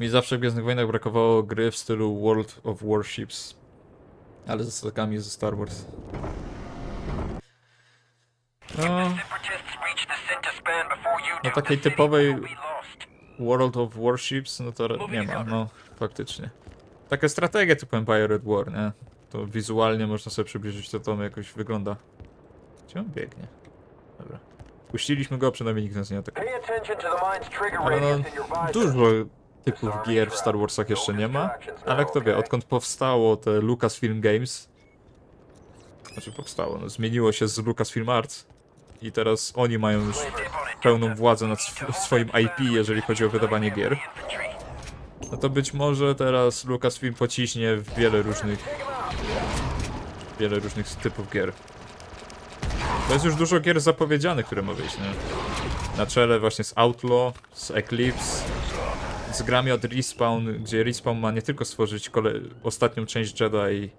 Mi zawsze w Gwiezdnych Wojnach brakowało gry w stylu World of Warships. Ale ze statkami ze Star Wars. No, No takiej typowej-. World of Warships, no to nie ma, no faktycznie. Taka strategia typu Empire at War, nie? To wizualnie można sobie przybliżyć, to to jakoś wygląda. Gdzie on biegnie? Dobra. Puściliśmy go, przynajmniej nikt nas nie atakuje. Ale no, dużo typów gier w Star Warsach jeszcze nie ma, ale kto wie, odkąd powstało te Lucasfilm Games, znaczy powstało, no zmieniło się z Lucasfilm Arts i teraz oni mają już pełną władzę nad sw swoim IP, jeżeli chodzi o wydawanie gier, no to być może teraz Lucasfilm pociśnie w wiele różnych wiele różnych typów gier. To jest już dużo gier zapowiedzianych, które ma wyjść, nie? Na czele właśnie z Outlaw, z Eclipse, z grami od Respawn, gdzie Respawn ma nie tylko stworzyć ostatnią część Jedi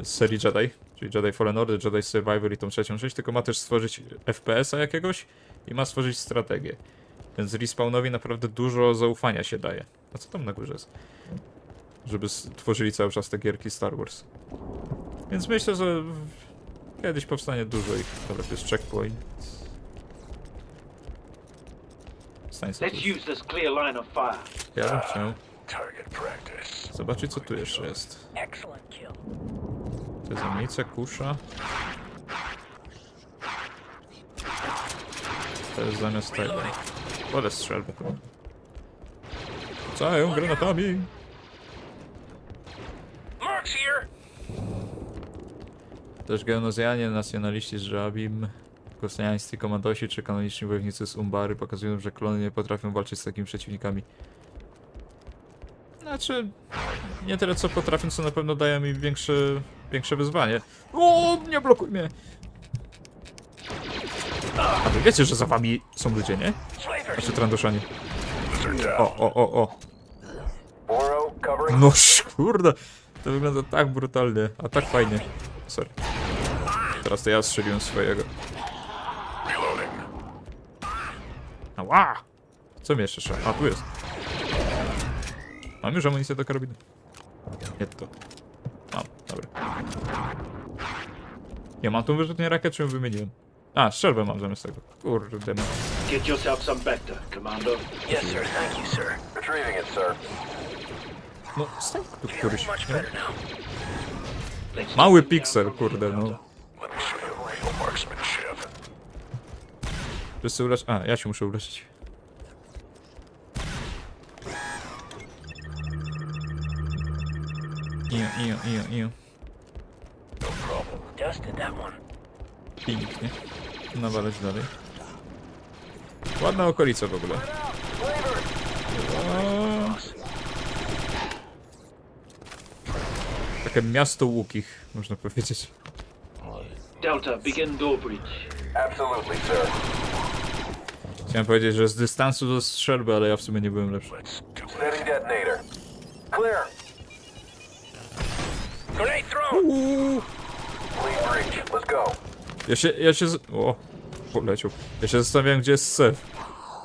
e, serii Jedi, czyli Jedi Fallen Order, Jedi Survivor i tą trzecią część, tylko ma też stworzyć FPS-a jakiegoś i ma stworzyć strategię. Więc Respawnowi naprawdę dużo zaufania się daje. A co tam na górze jest? Żeby stworzyli cały czas te gierki Star Wars. Więc myślę, że kiedyś powstanie dużo ich. Dobra, to jest checkpoint. Sobie Let's use this clear line of fire. Ja bym chciał Target practice. zobaczyć, co tu jeszcze jest. Excellent kill. To jest amunicja, kusza. To jest zamiast tego. Wolę strzelby. Cają granatami! Mark's here. Też genozjanie, nacjonaliści z Żabim, kosniańscy komandosi czy kanoniczni wojownicy z Umbary pokazują, że klony nie potrafią walczyć z takimi przeciwnikami. Znaczy, nie tyle co potrafią, co na pewno dają mi większe, większe wyzwanie. O, nie blokuj mnie! A wy wiecie, że za wami są ludzie, nie? Znaczy trandoszanie. O, o, o, o. No kurde, to wygląda tak brutalnie, a tak fajnie. Sorry. Teraz to ja strzeliłem swojego. Ała! Co mi jeszcze trzeba? A, tu jest. Mam już amunicję do karabinu. Nie to. Mam, dobra. Ja mam tą wyrzutnię rakiet, czy ją wymieniłem? A, strzelbę mam zamiast tego. Kurde. no. Get yourself some Bacta, Commander. Yes, sir. Thank you, sir. Retrieving it, sir. No, stań tu któryś. Nie? Mały piksel, kurde, no. Wszyscy ulecz... A, ja się muszę uleczyć. Iu. Dusted that one. Pięknie. Nawalać dalej. Ładna okolica w ogóle. O. Takie miasto łukich, można powiedzieć. Delta, begin door bridge. Absolutely, sir. Chciałem powiedzieć, że z dystansu do strzelby, ale ja w sumie nie byłem lepszy. Setting detonator. Clear. Grenade thrown. Lead breach. Let's go. Ja się, ja się z... O, poleciał. Ja się zastanawiałem, gdzie jest Sef.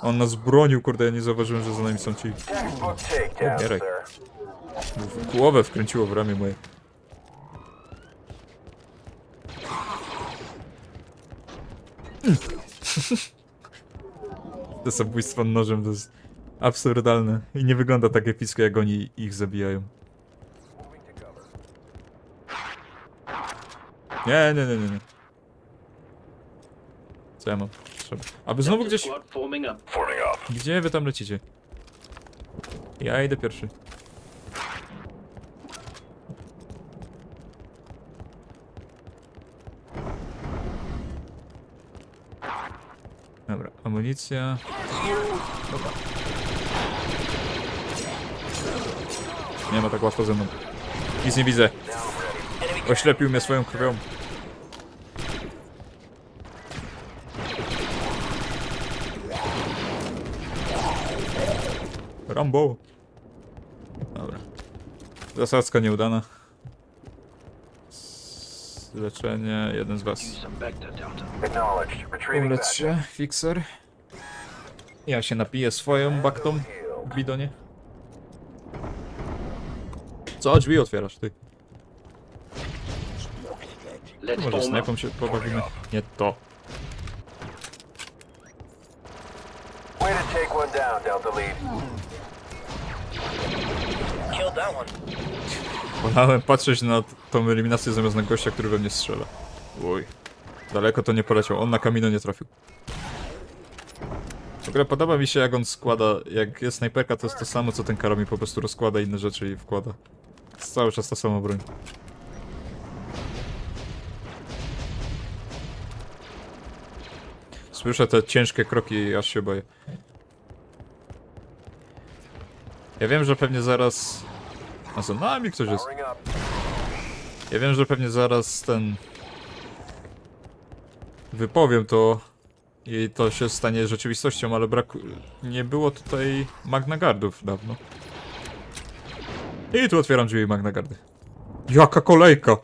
On nas bronił, kurde, ja nie zauważyłem, że za nami są ci... Textbook takedown, Umieraj. sir. W głowę wkręciło w ramię moje. To zabójstwo nożem to jest absurdalne i nie wygląda tak epicko jak oni ich zabijają. Nie, nie, nie, nie, nie. Co ja mam? Trzeba. Aby znowu gdzieś... Gdzie wy tam lecicie? Ja idę pierwszy. Dobra, amunicja. Dobra. Nie ma tak łatwo ze mną. Nic nie widzę. Oślepił mnie swoją krwią. Rambo. Dobra. Zasadzka nieudana. Leczenie, jeden z was. Back. się, fixer. Ja się napiję swoją baktą w bidonie. Co, drzwi otwierasz, ty? Może snajpą się pobawimy? Nie to. Way to take one down, Delta Lead. Killed that one. Wolałem patrzeć na tą eliminację zamiast na gościa, który we mnie strzela. Uj. Daleko to nie poleciał. On na kamino nie trafił. W ogóle podoba mi się jak on składa, jak jest snajperka to jest to samo co ten karabin, po prostu rozkłada inne rzeczy i wkłada. Jest cały czas ta sama broń. Słyszę te ciężkie kroki i aż się boję. Ja wiem, że pewnie zaraz... A za nami ktoś jest. Ja wiem, że pewnie zaraz ten... Wypowiem to i to się stanie rzeczywistością, ale brak... Nie było tutaj Magnagardów dawno. I tu otwieram drzwi Magnagardy. Jaka kolejka!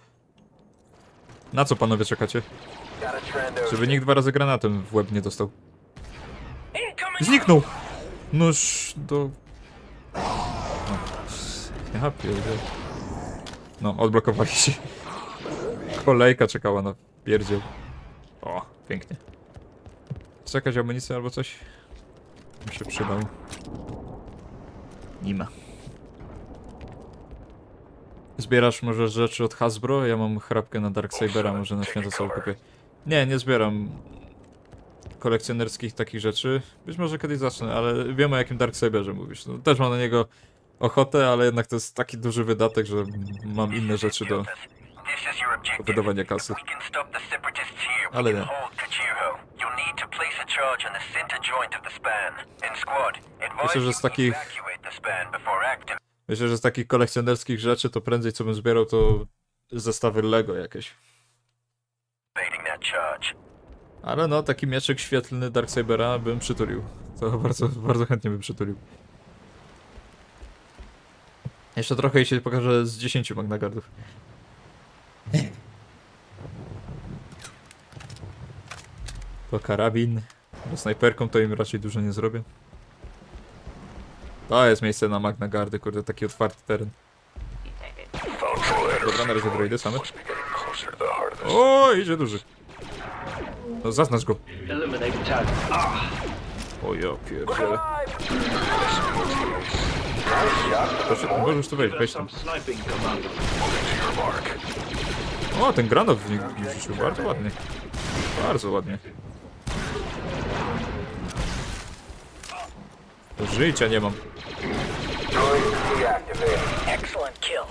Na co panowie czekacie? Żeby nikt dwa razy granatem w łeb nie dostał. Zniknął! Noż do... Ja pierdziel. No, odblokowali się. Kolejka czekała na pierdziel. O, pięknie. Czy jakaś amunicja albo coś? Mi się przydał. Nie ma. Zbierasz może rzeczy od Hasbro? Ja mam chrapkę na Darksabera, może na święto sobie kupię. Nie, nie zbieram kolekcjonerskich takich rzeczy. Być może kiedyś zacznę, ale wiem o jakim Darksaberze mówisz. No, też mam na niego ochotę, ale jednak to jest taki duży wydatek, że mam inne rzeczy do, do wydawania kasy. Ale nie. Myślę, że z takich-. Myślę, że z takich kolekcjonerskich rzeczy to prędzej co bym zbierał to zestawy Lego jakieś. Ale no, taki mieczek świetlny Darksabera bym przytulił. To bardzo, bardzo chętnie bym przytulił. Jeszcze trochę i się pokaże z 10 Magnagardów. To karabin. Bo snajperką to im raczej dużo nie zrobię. To jest miejsce na Magnagardy, kurde, taki otwarty teren. Dobra, na razie droidy same. O, idzie duży. No zaznacz go. O ja pierdziele. Proszę, możesz tu wejść, wejdź tam. O, ten granat w nich rzucił bardzo ładnie. Bardzo ładnie. Życia nie mam.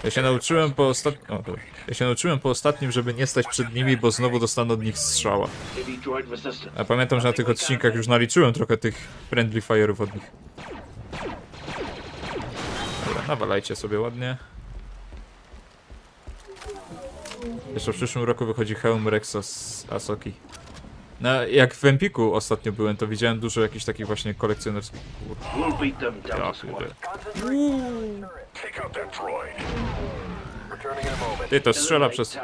Ja się nauczyłem po ostatnim... Ja się nauczyłem po ostatnim, żeby nie stać przed nimi, bo znowu dostanę od nich strzała. A pamiętam, że na tych odcinkach już naliczyłem trochę tych friendly fire'ów od nich. Dobra, nawalajcie sobie ładnie. Jeszcze w przyszłym roku wychodzi hełm Rexa z Asoki. No, jak w Empiku ostatnio byłem, to widziałem dużo jakichś takich właśnie kolekcjonerskich... Kur... Ja. Ty, to strzela przez...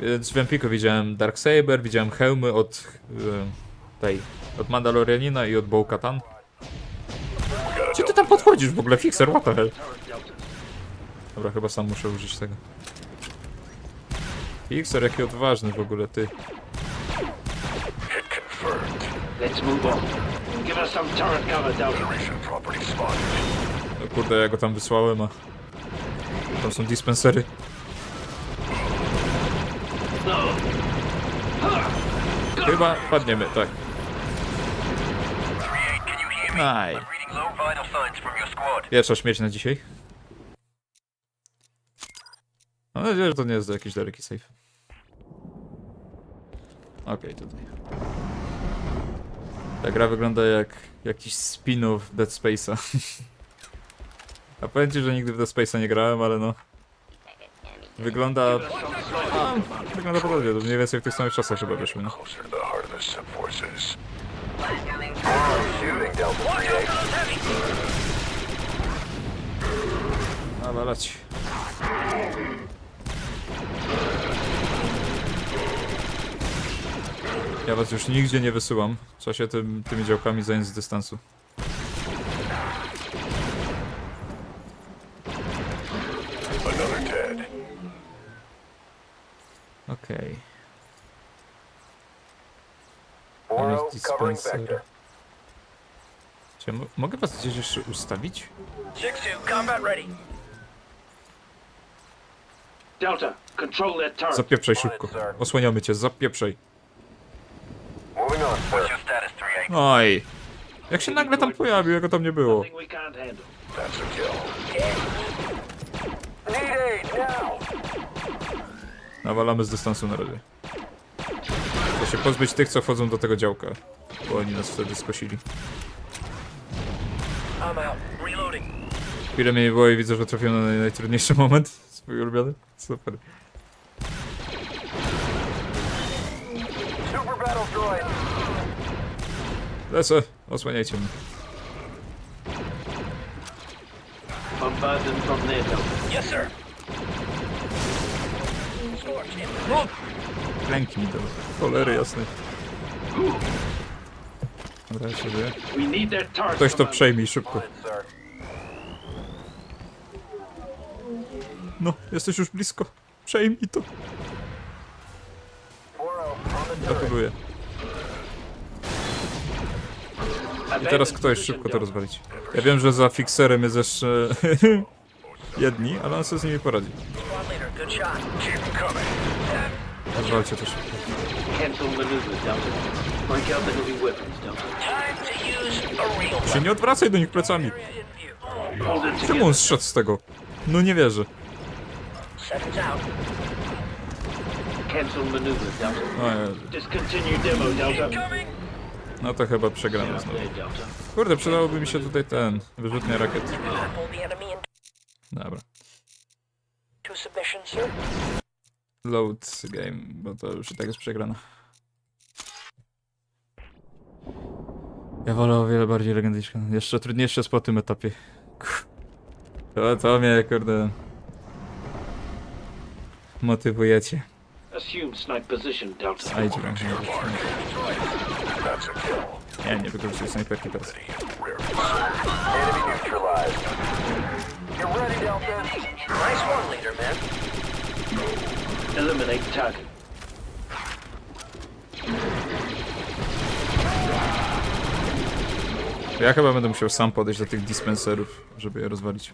Więc w Empiku widziałem Darksaber, widziałem hełmy od... e, tej... Od Mandalorianina i od Bo-Katan. Gdzie ty tam podchodzisz w ogóle, Fixer, what the hell? Dobra, chyba sam muszę użyć tego. Fixer, jaki odważny w ogóle, ty. Let's move on. Give us some turret cover, Delta. No kurde, ja go tam wysłałem, a... Tam są dispensery. Chyba padniemy, tak. 3-8, can you hear me? Naj. I'm reading low vital signs from your squad. Pierwsza śmierć na dzisiaj. Mam nadzieję, że to nie jest jakiś daleki safe. Okej, tutaj. Ta gra wygląda jak jakiś spin-off Dead Space'a. A powiem ci, że nigdy w Dead Space'a nie grałem, ale no... Wygląda... Commander. wygląda podobnie, mniej więcej w tych samych czasach chyba wyszły, no. Closer to Ja was już nigdzie nie wysyłam. Trzeba się tym, tymi działkami zająć z dystansu. Okej. Okay. dispenser. Czy ja mogę was gdzieś jeszcze ustawić? Zapieprzaj szybko. Osłaniamy cię, zapieprzaj. Oj. Jak się nagle tam pojawił, jak go tam nie było. Nawalamy z dystansu na razie. Chcę się pozbyć tych, co wchodzą do tego działka. Bo oni nas wtedy skosili. Chwilę mnie nie było i widzę, że trafiłem na naj- najtrudniejszy moment. Swój ulubiony. Super. Lecę. Osłaniajcie mnie. Bombard them from there, Delta. Yes, sir. No! Klęknij do cholery jasnej. Dobra, ja się żyję. We need that turret. Ktoś to przejmij szybko. No, jesteś już blisko. Przejmij to. Gratuluję. I teraz ktoś szybko to rozwalić. Ja wiem, że za fikserem jest jeszcze jedni, ale on sobie z nimi poradzi. Rozwalcie to szybko. Się nie odwracaj do nich plecami. Czemu on zszedł z tego? No nie wierzę. Cancel maneuvers, Delta. Discontinue demo, Delta. No to chyba przegramy znowu. Kurde, przydałoby mi się tutaj ten, wyrzutnia rakiet. Dobra. Load game, bo to już i tak jest przegrana. Ja wolę o wiele bardziej legendyczną. Jeszcze trudniejsze jest po tym etapie. To, to mnie, kurde... Motywujecie. Assume snipe position, Delta. Nie, nie wykorzystuj snajperki teraz. Eliminate target. Ja chyba będę musiał sam podejść do tych dispenserów, żeby je rozwalić.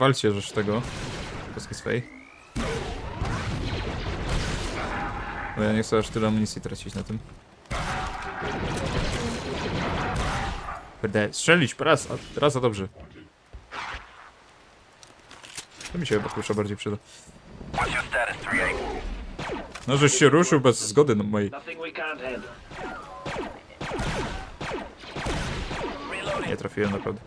Rozwalcie żeż tego. Polskiej swej. Bo ja nie chcę aż tyle amunicji tracić na tym. Kurde, strzelić raz, a raz za dobrze. To mi się chyba klucza bardziej przyda. What's your status, 3-8? No, żeś się ruszył bez zgody no, mojej. Nie trafiłem naprawdę.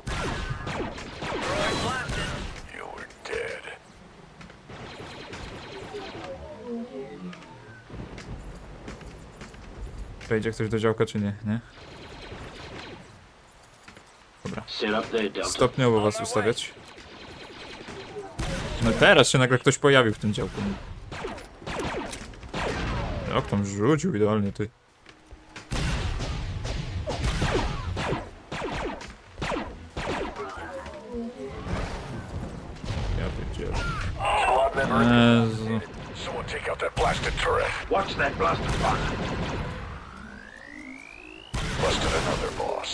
Wejdzie ktoś do działka czy nie, nie? Dobra. Stopniowo was ustawiać. No teraz się nagle ktoś pojawił w tym działku. Jak tam rzucił idealnie ty. Ja pierdzielę. Jezu. Someone take out that blasted turret. Watch that blaster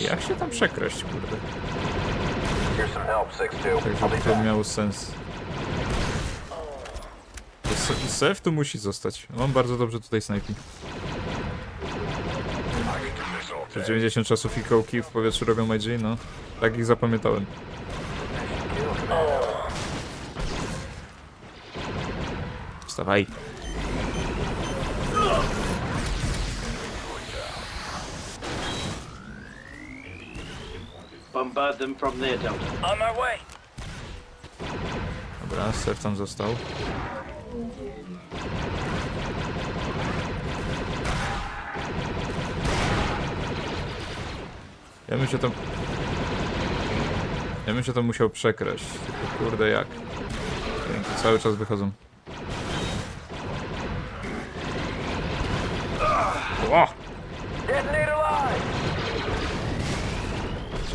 Jak się tam przekraść, kurde? Here's some help, 6-2. Tak, żeby to miało sens. Se- Sef tu musi zostać. On bardzo dobrze tutaj snajpi. I can do this all Przez day. 90 czasów i kołki w powietrzu robią MG, no. Tak ich zapamiętałem. Wstawaj. Them from there, Delta. On my way. Dobra, tam został. Ja bym się tam... Ja bym się tam musiał przekraść. Tylko kurde jak. Ręki cały czas wychodzą. O! Detonator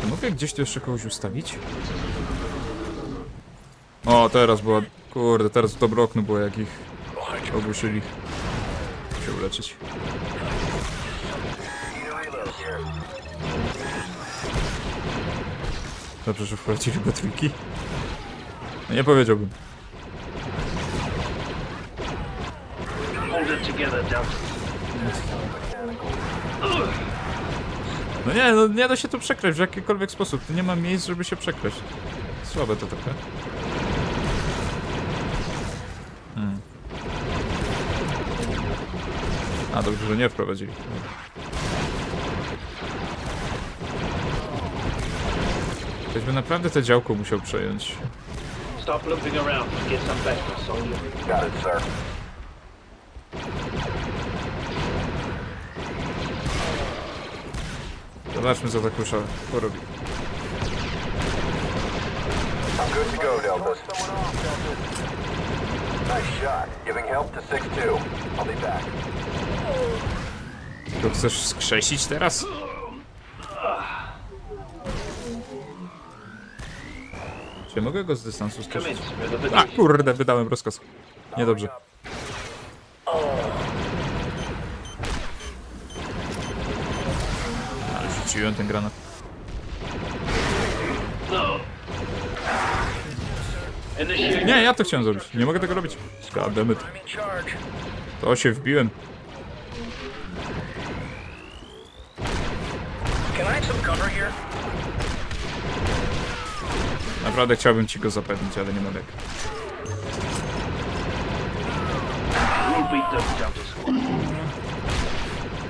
mogę gdzieś tu jeszcze kogoś ustawić? O, teraz była... Kurde, teraz w dobre okno było, jak ich ogłuszyli. Muszę się uleczyć. Dobrze, że wprowadzili go trójki. No nie powiedziałbym. Hold it together, Delta. No nie, no nie da się tu przekraść w jakikolwiek sposób. Tu nie ma miejsc, żeby się przekraść. Słabe to trochę. Hmm. A, dobrze, że nie wprowadzili. Ktoś by naprawdę te działko musiał przejąć. Stop looping around get some backup, soldier. Got it, sir. Zobaczmy, co ta kusza porobi. I'm good to go, Delta. Nice shot. Giving help to 6-2. I'll be back. To chcesz skrzesić teraz? Czy mogę go z dystansu skrzesić? A kurde, wydałem rozkaz. Niedobrze. Rzuciłem ten granat. Nie, ja to chciałem zrobić. Nie mogę tego robić. Goddammit. To się wbiłem. Naprawdę chciałbym ci go zapewnić, ale nie Delta Squad.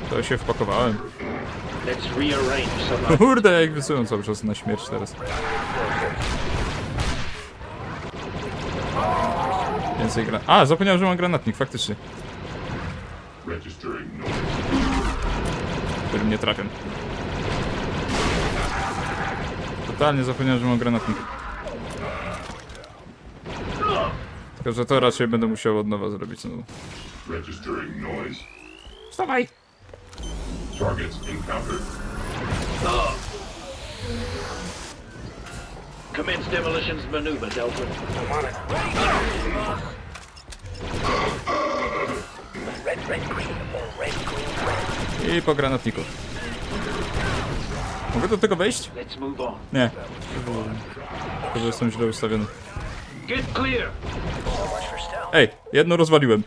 To się wpakowałem. Kurde, jak wysyłam cały czas na śmierć teraz. Więcej gra... A, zapomniałem, że mam granatnik, faktycznie. Którym nie trafiam. Totalnie zapomniałem, że mam granatnik. Tylko, że to raczej będę musiał od nowa zrobić znowu. Wstawaj! Targets encountered. Commence demolitions maneuver, Delta. Red, red, green, or red, green, red. I po granatniku. Mogę do tego wejść? Let's move on. Nie. To, że jestem źle ustawiony. Ej, jedno rozwaliłem.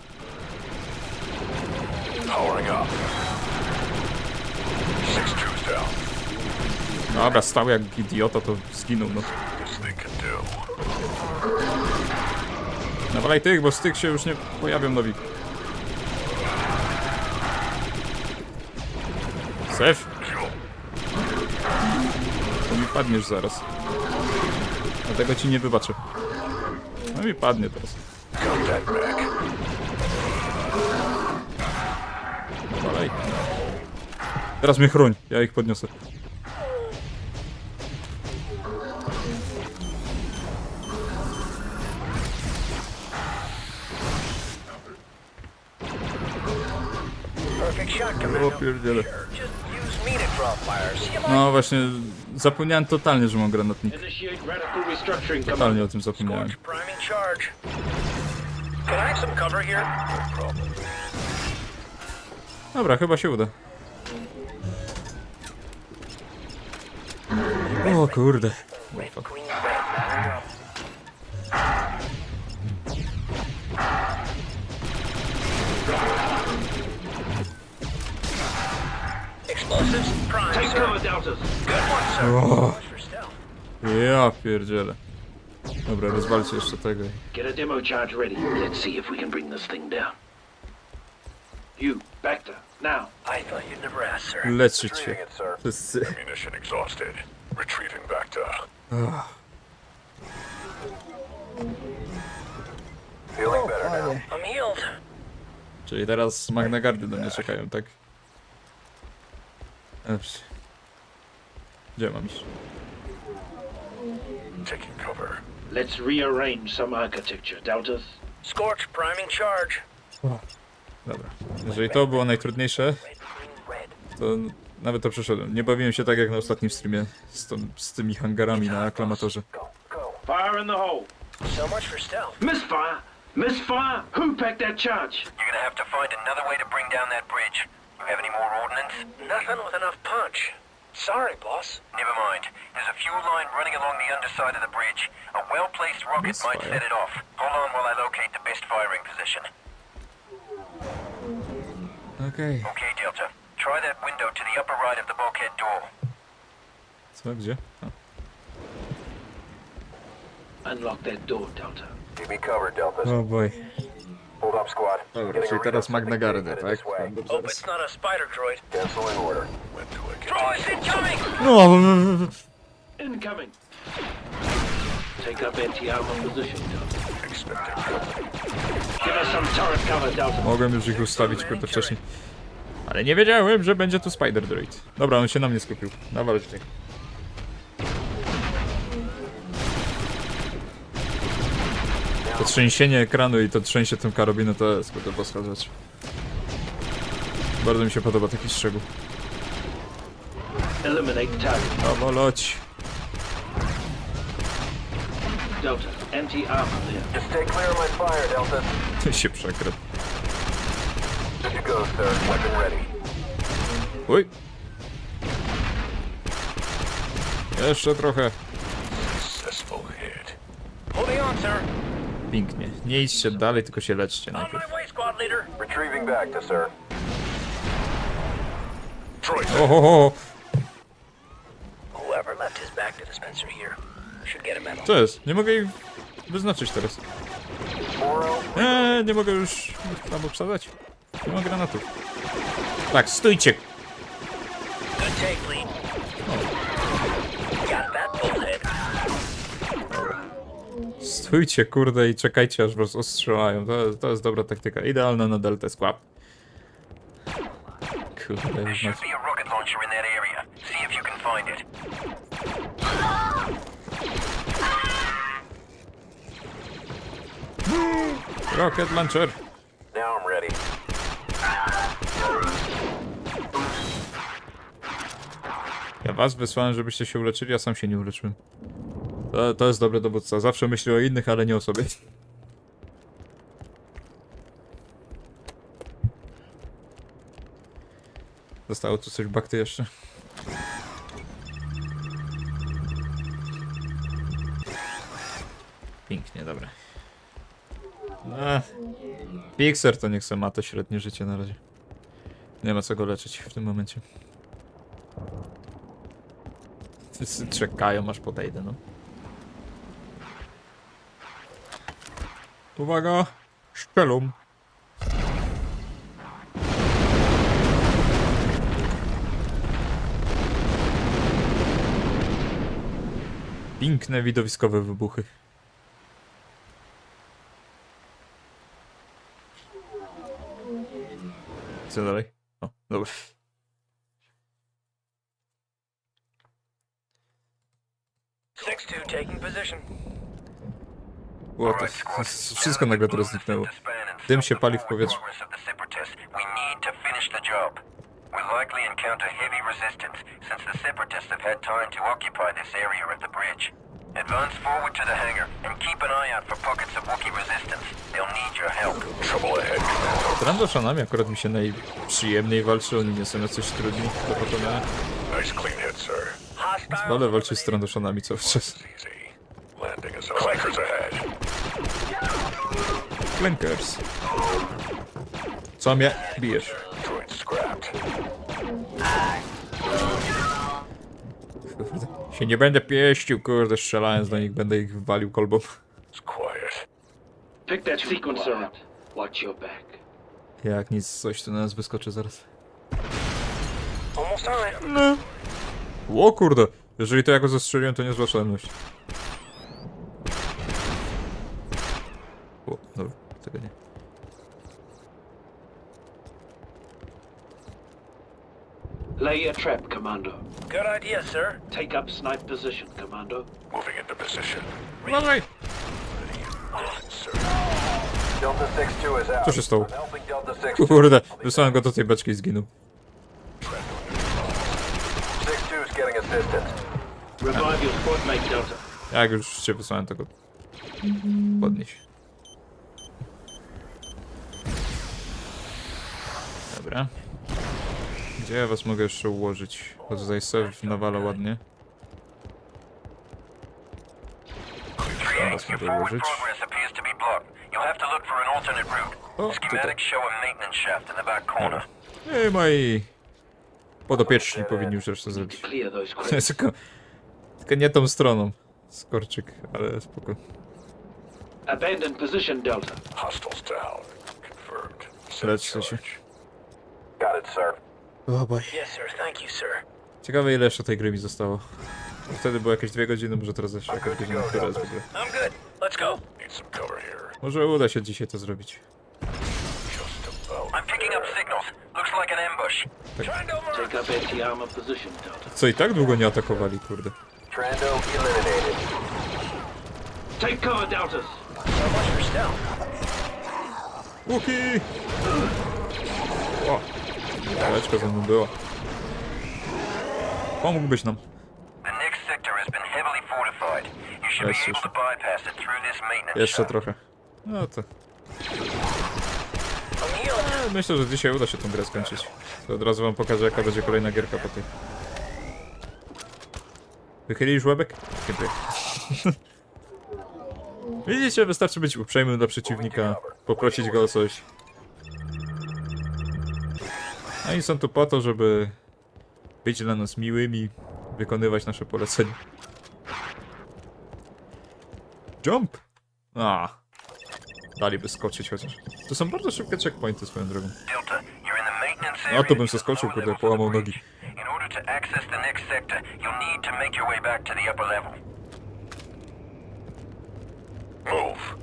Dobra, stał jak idiota, to zginął, no. Nawalaj tych, bo z tych się już nie pojawią nowi. Sef! To mi padniesz zaraz. Dlatego ci nie wybaczę. No mi padnie teraz. Nawalaj. Teraz mnie chroń, ja ich podniosę. Perfect shot, O Commando. pierdziele. Just use me to draw fire. See you No właśnie, zapomniałem totalnie, że mam granatnik. Initiate radical restructuring, Totalnie o tym zapomniałem. Scorch, priming charge. Can I have some cover here? Dobra, chyba się uda. O kurde. Red, green, red. Explosives, prime, Take sir. cover, Deltas. Good one, sir. O, So much for stealth. ja pierdzielę. Dobra, rozwalcie jeszcze tego. Get a demo charge ready. Let's see if we can bring this thing down. You, Bacta, now. I thought you'd never ask, sir. Leczyć się. Retrieving it, sir. Wszyscy. Ammunition exhausted. Retrieving back to. Feeling better now. I'm healed. Czyli teraz Magna Gardy do mnie czekają, tak? Eps. Gdzie mam iść? Taking cover. Let's rearrange some architecture, Deltas. Scorch, priming charge. Dobra. Jeżeli to było najtrudniejsze, Red, green, red. To nawet to przeszedłem. Nie bawiłem się tak jak na ostatnim streamie z, tą, z tymi hangarami na aklamatorze. Fire in the hole. So much for stealth. Misfire! Misfire! Who packed that charge? You're gonna have to find another way to bring down that bridge. You have any more ordnance? Nothing with enough punch. Sorry, boss. Never mind. There's a fuel line running along the underside of the bridge. A well-placed rocket might set it off. Hold on while I locate the best firing position. Okej. Okay, Delta. Try that window to the upper right of the bulkhead door. Co, gdzie? A. Unlock that door, Delta. Keep me covered, Deltas. O boj. Hold up, squad. Dobra, Getting a czyli read teraz something Magna Garda, tak? this way. Dobrze, Hope zaraz. it's not a spider droid. Cancel in order. Droids incoming! No, Incoming. Take up anti-armor position, Delta. company? Give us some turret cover, Delta. Mogłem już ich ustawić kurde wcześniej. Ale nie wiedziałem, że będzie tu Spider Droid. Dobra, on się na mnie skupił. Nawalać tutaj. To trzęsienie ekranu i to trzęsie tym karabinu to jest kurde boska rzecz. Bardzo mi się podoba taki szczegół. Eliminate target. Samoloć. Delta, anti-armor there. Just stay clear of my fire, Deltas. Ty się przekradł. Go, sir. Weapon ready. Uj. Jeszcze trochę. Successful hit. Holding on, sir. Pięknie. Nie idźcie dalej, tylko się leczcie najpierw. Retrieving back to sir. Ohoho! Whoever left his back to dispenser here should get a medal. Co jest? Nie mogę ich wyznaczyć teraz. Eee, nie mogę już tam obsadzać. Nie mam granatów. Tak, stójcie! Stójcie, kurde, i czekajcie, aż was ostrzelają. To, jest- to jest dobra taktyka. Idealna na Delta Squad. Kurde, macie. rocket launcher in that area. See if you can find it. Rocket Launcher! Now I'm ready. Ja was wysłałem, żebyście się uleczyli, a sam się nie uleczyłem. To, to jest dobry dowódca. Zawsze myśli o innych, ale nie o sobie. Zostało tu coś bakty jeszcze. Pięknie, dobra. Ech. Pixar to niech se ma to średnie życie na razie. Nie ma co go leczyć w tym momencie. Wszyscy czekają aż podejdę, no. Uwaga! Szczelum! Piękne widowiskowe wybuchy. Co dalej? O, dobra. Six two taking position. Ło, to, wszystko nagle teraz zniknęło. Dym się pali w powietrzu. We likely encounter heavy resistance since the separatists have had time to occupy this area of the bridge. Advance forward to the hangar and keep an eye out for pockets of Wookiee resistance. They'll need your help. Trouble ahead, akurat mi się najprzyjemniej walczy, oni nie są jacyś trudni do pokonania. Nice clean hit, sir. Ale walczyć z Randoszanami cały czas. Clankers. Co mnie bijesz? Kurde. Się nie będę pieścił, kurde, strzelając do nich, będę ich walił kolbą. It's quiet. Pick that sequencer up. Watch your back. Jak nic, coś tu na nas wyskoczy zaraz. Almost it. No. O kurde, jeżeli to ja go zastrzeliłem, to niezła szalność. O, dobra, tego nie. Lay your trap, Commando. Good idea, sir. Take up snipe position, Commando. Moving into position. Uważaj! Sir. Delta 6-2 is out. Co się stało? I'm helping Delta 6-2. Kurde, wysłałem go do tej beczki i zginął. Trend on resistance. Revive your squad mate, Delta. Jak już cię wysłałem tego podnieś. Dobra. Gdzie ja was mogę jeszcze ułożyć? Bo tutaj Sev nawala ładnie. Teraz mogę Forward ułożyć. to to. O, tutaj. Dobra. Moi podopieczni powinni już resztę zrobić. Tylko, tylko nie tą stroną. Skorczyk, ale spoko. Abandon position, Delta. Hostiles down. Confirmed. Leczcie się. Got it, sir. O boj. Yes, sir. Thank you, sir. Ciekawe ile jeszcze tej gry mi zostało. Wtedy było jakieś dwie godziny, może teraz jeszcze jakaś godzina, która jest w ogóle. Może uda się dzisiaj to zrobić. Co i tak długo nie atakowali, kurde. Łuki! O! Daleczka ze mną była. Pomógłbyś nam. Jeszcze shaft. trochę. No to... Myślę, że dzisiaj uda się tą grę skończyć. To od razu wam pokażę, jaka będzie kolejna gierka po tej. Wychylisz łebek? Dziękuję. Widzicie, wystarczy być uprzejmym dla przeciwnika, poprosić go o coś. No i są tu po to, żeby być dla nas miłymi, wykonywać nasze polecenia. Jump! A, daliby skoczyć chociaż. To są bardzo szybkie checkpointy swoją drogą. No area. to bym zeskoczył, kurde, połamał nogi. Move.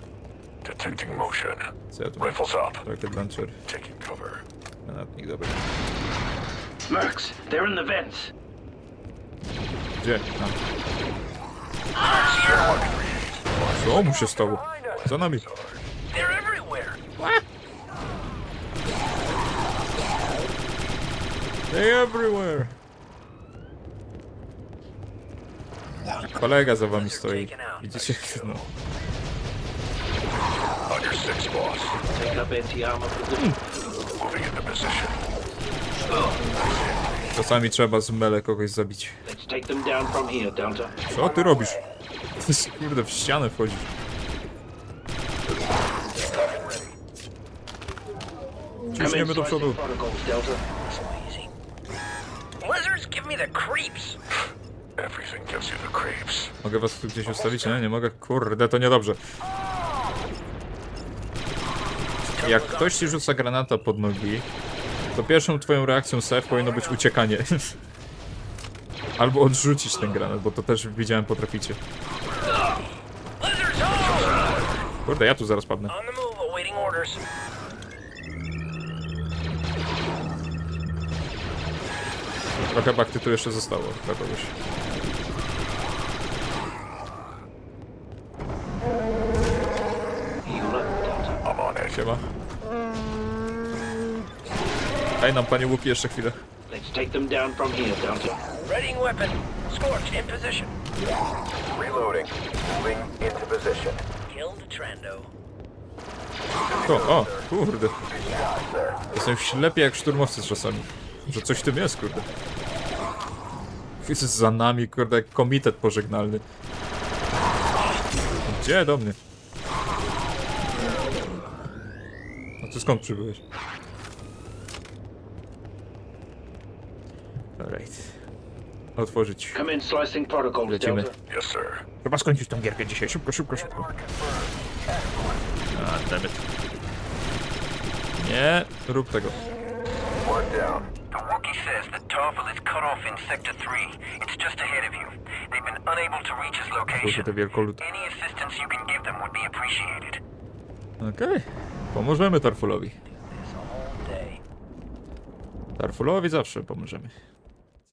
Detecting motion. Co ja tu mam? Rifles up. Rocket launcher, Taking cover. granatnik, dobra. Mercs, they're in the vents. Gdzie? Tam. Co mu się stało? Za nami. They're everywhere. They everywhere. Kolega za wami stoi. Widzicie? No. Your six, boss. Take up anti-armor position. Moving into position. Czasami trzeba z mele kogoś zabić. Let's take them down from here, Delta. Co ty robisz? Ty kurde w ścianę wchodzisz. Ciśniemy do przodu. Mogę was tu gdzieś ustawić? Nie, nie mogę. Kurde, to niedobrze. Jak ktoś ci rzuca granata pod nogi, to pierwszą twoją reakcją Sef powinno być uciekanie. Albo odrzucić ten granat, bo to też widziałem potraficie. Kurde, ja tu zaraz padnę. Trochę bakty tu jeszcze zostało dla kogoś. Siema. Daj nam panie łuki jeszcze chwilę. Let's take them down from here. Readying weapon. Scorch, in position. Reloading. Moving into position. Killed Trando. O, o, kurde. Jestem ślepy jak szturmowcy czasami. Że coś w tym jest, kurde. Jest za nami, kurde, jak komitet pożegnalny. Gdzie do mnie? A ty skąd przybyłeś? Alright. Otworzyć. Come in, slicing protocols, Lecimy. Delta. Yes, sir. Chyba skończyć tą gierkę dzisiaj. Szybko, szybko, szybko. A, dammit. Nie, rób tego. One down. The Wookiee says that is cut off in Sector 3. It's just ahead of you. They've been unable to reach his location. te wielkolud. Any assistance you can give them would be appreciated. Okej. Pomożemy Tarfulowi. Day. Tarfulowi zawsze pomożemy.